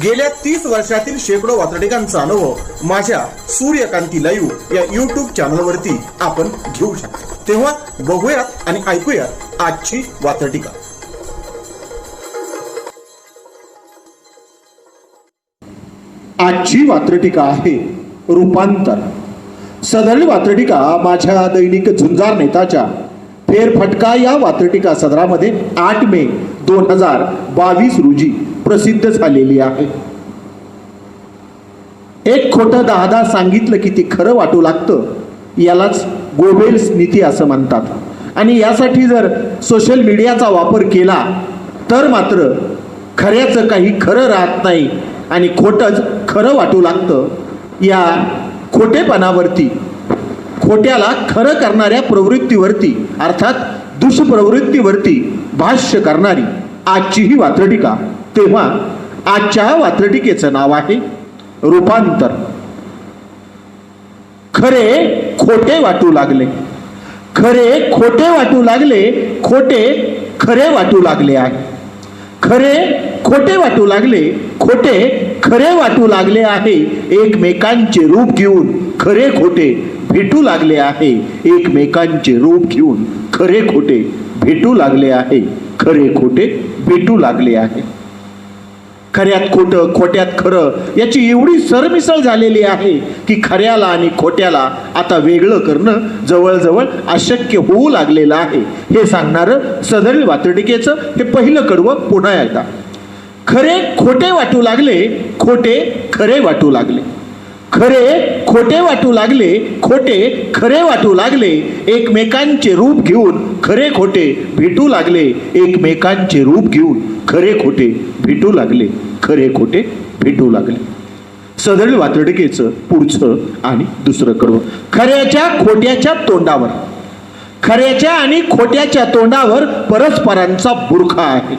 गेल्या तीस वर्षातील शेकडो वातडिकांचा अनुभव माझ्या सूर्यकांती लाईव्ह या युट्यूब चॅनलवरती आपण घेऊ शकता. तेव्हा बघूयात आणि ऐकूयात आजची वातडिका आजची वात्रटिका आहे रूपांतर. सदर वात्रटिका माझ्या दैनिक झुंजार नेताच्या फेरफटका या वात्रटिका सदरामध्ये आठ मे दोन हजार बावीस रोजी प्रसिद्ध झालेली आहे. एक खोटं दहादा सांगितलं की ते खरं वाटू लागतं यालाच गोबेल्स नीती असं म्हणतात. आणि यासाठी जर सोशल मीडियाचा वापर केला तर मात्र खऱ्याचं काही खरं राहत नाही आणि खोटंच खरं वाटू लागतं या खोटेपणावरती खोट्याला खरं करणाऱ्या प्रवृत्तीवरती अर्थात दुष्प्रवृत्तीवरती भाष्य करणारी आजची ही वात्रटिका. तेव्हा आजच्या वात्रटिकेचं नाव आहे रूपांतर. खरे खोटे वाटू लागले. खरे खोटे वाटू लागले खोटे खरे वाटू लागले आहे. खरे खोटे वाटू लागले खोटे खरे वाटू लागले आहे. एकमेकांचे रूप घेऊन खरे खोटे भेटू लागले आहे. एकमेकांचे रूप घेऊन खरे खोटे भेटू लागले आहे. खरे खोटे भेटू लागले आहे. खऱ्यात खोटं खोट्यात खरं याची एवढी सरमिसळ झालेली आहे की खऱ्याला आणि खोट्याला आता वेगळं करणं जवळजवळ अशक्य होऊ लागलेलं आहे. हे सांगणारं सदरील वातडिकेचं हे पहिलं कडवं पुन्हा एकदा. खरे खोटे वाटू लागले खोटे खरे वाटू लागले. खरे खोटे वाटू लागले खोटे खरे वाटू लागले एकमेकांचे रूप घेऊन खरे खोटे भेटू लागले एकमेकांचे रूप घेऊन. खरे खोटे भेटू लागले खरे खोटे भेटू लागले. सदळ वातडकेचं पुढचं आणि दुसरं कडवं. खऱ्याच्या खोट्याच्या तोंडावर. खऱ्याच्या आणि खोट्याच्या तोंडावर परस्परांचा बुरखा आहे.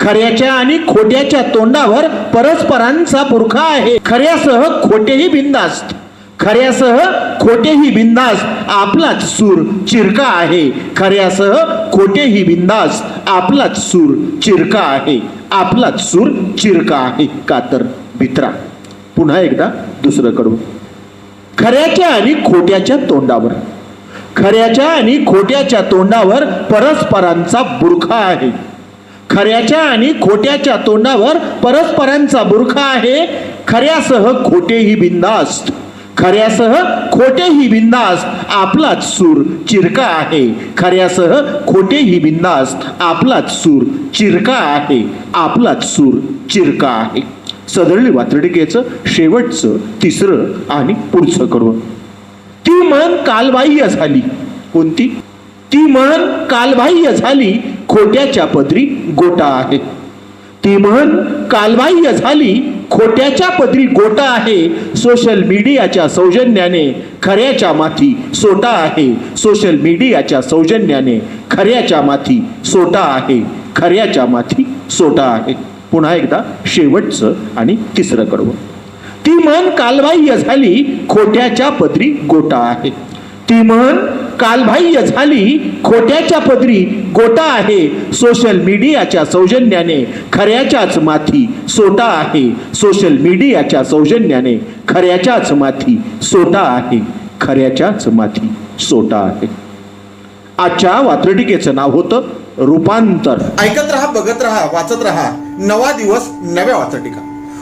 खऱ्याच्या आणि खोट्याच्या तोंडावर परस्परांचा बुरखा आहे. खऱ्यासह खोटेही बिंदास्त खऱ्यासह खोटेही बिंदास आपलाच सूर चिरका आहे. खऱ्यासह खोटेही बिंदास आपलाच सूर चिरका आहे. आपलाच सूर चिरका आहे. कातर भित्रा पुन्हा एकदा दुसरं कडून खऱ्याच्या आणि खोट्याच्या तोंडावर. खऱ्याच्या आणि खोट्याच्या तोंडावर परस्परांचा बुरखा आहे. खऱ्याच्या आणि खोट्याच्या तोंडावर परस्परांचा बुरखा आहे. खऱ्यासह खोटेही बिंदास्त. खऱ्यासह खोटेही बिंदास आपलाच सूर चिरका आहे. खऱ्यासह खोटेही बिंदास आपलाच सूर चिरका आहे. आपलाच सूर चिरका आहे. सदरली वात्रटिकेचं शेवटचं तिसरं आणि पुढचं कडवं ती म्हण कालबाह्य झाली. कोणती? ती म्हण कालबाह्य झाली खोट्याच्या पदरी गोटा आहे. ती म्हण कालबाह्य झाली खोट्याच्या पदरी गोटा आहे. सोशल मीडियाच्या सौजन्याने खऱ्याच्या माथी सोटा आहे. सोशल मीडियाच्या सौजन्याने खऱ्याच्या माथी सोटा आहे. खऱ्याच्या माथी सोटा आहे. पुन्हा एकदा शेवटचं आणि तिसरं कडवं. ती म्हण कालबाह्य झाली खोट्याच्या पदरी गोटा आहे. ती म्हण कालबाह्य झाली. खोट्याच्या पदरी गोटा आहे. सोशल मीडियाच्या सौजन्याने खऱ्याच्याच माथी सोटा आहे. सोशल मीडियाच्या सौजन्याने खऱ्याच्याच माथी सोटा आहे. खऱ्याच्याच माथी सोटा आहे. आजच्या वात्रटिकेचं नाव होतं रूपांतर. ऐकत राहा बघत राहा वाचत राहा. नवा दिवस नव्या वात्रटिका.